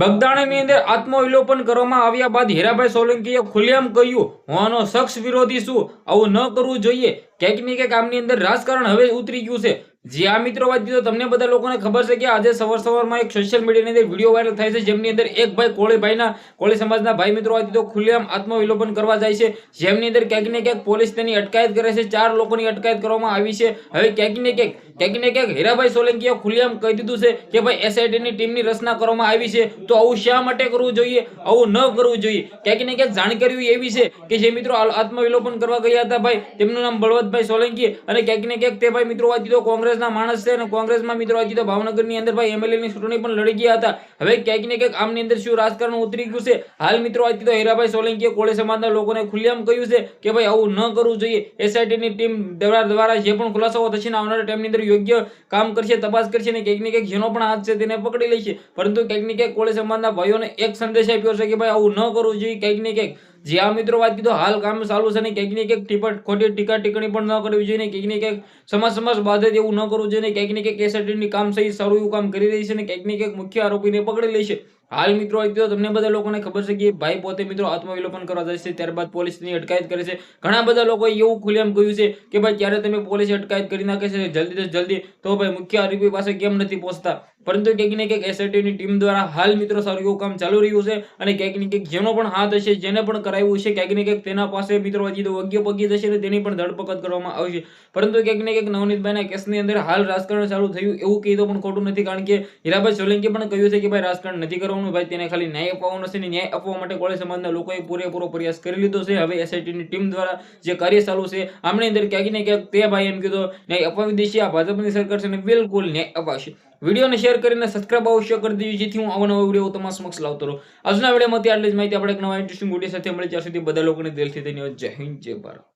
બગદાણાની અંદર આત્મવિલોપન કરવામાં આવ્યા બાદ હીરાભાઈ સોલંકીએ ખુલ્લેઆમ કહ્યું, હું આનો શખ્સ વિરોધી છું, આવું ન કરવું જોઈએ. ક્યાંક ને ક્યાંક આમની અંદર રાજકારણ હવે ઉતરી ગયું છે. જે આ મિત્રો વાત કીધો તમને બધા લોકોને ખબર છે કે આજે સવાર સવારમાં એક સોશિયલ મીડિયાની અંદર વીડિયો વાયરલ થાય છે, જેમની અંદર એક ભાઈ કોળી ભાઈના, કોળી સમાજના ભાઈ મિત્રો વાત કીધો ખુલ્લેઆમ આત્મવિલોપન કરવા જાય છે. જેમની અંદર ક્યાંક ને ક્યાંક પોલીસ તેની અટકાયત કરે છે, ચાર લોકોની અટકાયત કરવામાં આવી છે. હવે ક્યાંક ને ક્યાંક ક્યાંક ને ક્યાંક હીરાભાઈ સોલંકીએ ખુલ્લેઆમ કહી દીધું છે કે ભાઈ એસઆઈટીની ટીમની રચના કરવામાં આવી છે. તો આવું શા માટે કરવું જોઈએ? આવું ન કરવું જોઈએ. ક્યાંક ને ક્યાંક જાણકારી એવી છે કે જે મિત્રો આત્મવિલોપન કરવા ગયા હતા ભાઈ, તેમનું નામ બળવંતભાઈ સોલંકી અને ક્યાંક ને ક્યાંક તે ભાઈ મિત્રો વાત કીધો કોંગ્રેસના માણસ છે અને કોંગ્રેસમાં મિત્રો વાત તો ભાવનગરની અંદર ભાઈ એમએલએ ની ચૂંટણી પણ લડી ગયા હતા. હવે ક્યાંક ને ક્યાંક આમની અંદર શું રાજકારણ ઉતરી ગયું છે? હાલ મિત્રો વાત તો હીરાભાઈ સોલંકીએ કોળે સમાજના લોકોને ખુલ્લેઆમ કહ્યું છે કે ભાઈ આવું ન કરવું જોઈએ. એસઆઈટીની ટીમ દ્વારા દ્વારા જે પણ ખુલાસાઓ થશે ને આવનારા ટાઈમની અંદર યોગ્ય કામ કરશે, તપાસ કરશે ને ક્યાંક ને ક્યાંક જેનો પણ હાથ છે તેને પકડી લેશે. પરંતુ ક્યાંક ને ક્યાંક કોળે સમાજના ભાઈઓને એક સંદેશ આપ્યો છે કે ભાઈ આવું ન કરવું જોઈએ. ક્યાંક ને ક્યાંક જે આ મિત્રો વાત કીધું, હાલ કામ ચાલુ છે ને, ક્યાંક ને ક્યાંક ટીપટ ખોટી ટીકા ટીકણી પણ ન કરવી જોઈએ ને, ક્યાંક ને ક્યાંક સમાજ સમાજ બાધે એવું ન કરવું જોઈએ ને, ક્યાંક ને ક્યાંક એસઆઈટીની કામ સહી સારું એવું કામ કરી રહી છે ને, ક્યાંક ને ક્યાંક મુખ્ય આરોપીને પકડી લેશે હાલ મિત્રો તમને બધા લોકોને ખબર છે કે ભાઈ પોતે મિત્રો આત્મવિલોપન કરવા જાય છે, ત્યારબાદ પોલીસની અટકાયત કરે છે. ઘણા બધા લોકોએ એવું ખુલેમ કહ્યું છે કે ભાઈ ક્યારે તમે પોલીસ અટકાયત કરી નાખે છે, જલ્દી જલ્દી. તો ભાઈ મુખ્ય આરોપી પાસે કેમ નથી પહોંચતા? પરંતુ કંઈક ને કંઈક એસઆઈટીની ટીમ દ્વારા હાલ મિત્રો સારું એવું કામ ચાલુ રહ્યું છે અને ક્યાંક ને ક્યાંક જેનો પણ હાથ હશે, જેને પણ કરાવ્યું છે, કંઈક ને કંઈક તેના પાસે મિત્રો હજી તો વગ્ય પગી જશે અને તેની પણ ધરપકડ કરવામાં આવશે. પરંતુ કંઈક ને કંઈક નવનીતભાઈના કેસની અંદર હાલ રાજકારણ ચાલુ થયું એવું કીધું પણ ખોટું નથી. કારણ કે હીરાભાઈ સોલંકી પણ કહ્યું છે કે ભાઈ રાજકારણ નથી કરવાનું. ભાઈ? તેને ખાલી ન્યાય અપાવવાનો છે ન્યાય આપવા માટે કોળી સમાજના લોકોએ પૂરેપૂરો પ્રયાસ કરી લીધો છે. હવે એસઆઈટીની ટીમ દ્વારા જે કાર્ય ચાલુ છે, આમની અંદર ક્યાંક ને ક્યાંક તે ભાઈ એમ કીધો, ન્યાય અપાવી દેશે, આ ભાજપની સરકાર છે બિલકુલ ન્યાય અપાશે વિડીયોને શેર કરીને સબસ્ક્રાઇબ અવશ્ય કરી દેજો, જેથી હું આવા નવા વીડિયો તમારા સમક્ષ લાવતો રહું. આજના વિડીયોમાંથી આટલી જ માહિતી આપણે એક નવા ઇન્ટરેસ્ટિંગ વીડિયો સાથે મળી ત્યાં સુધી બધા લોકોને દિલથી ધન્યવાદ. જય હિન્દ, જય ભારત.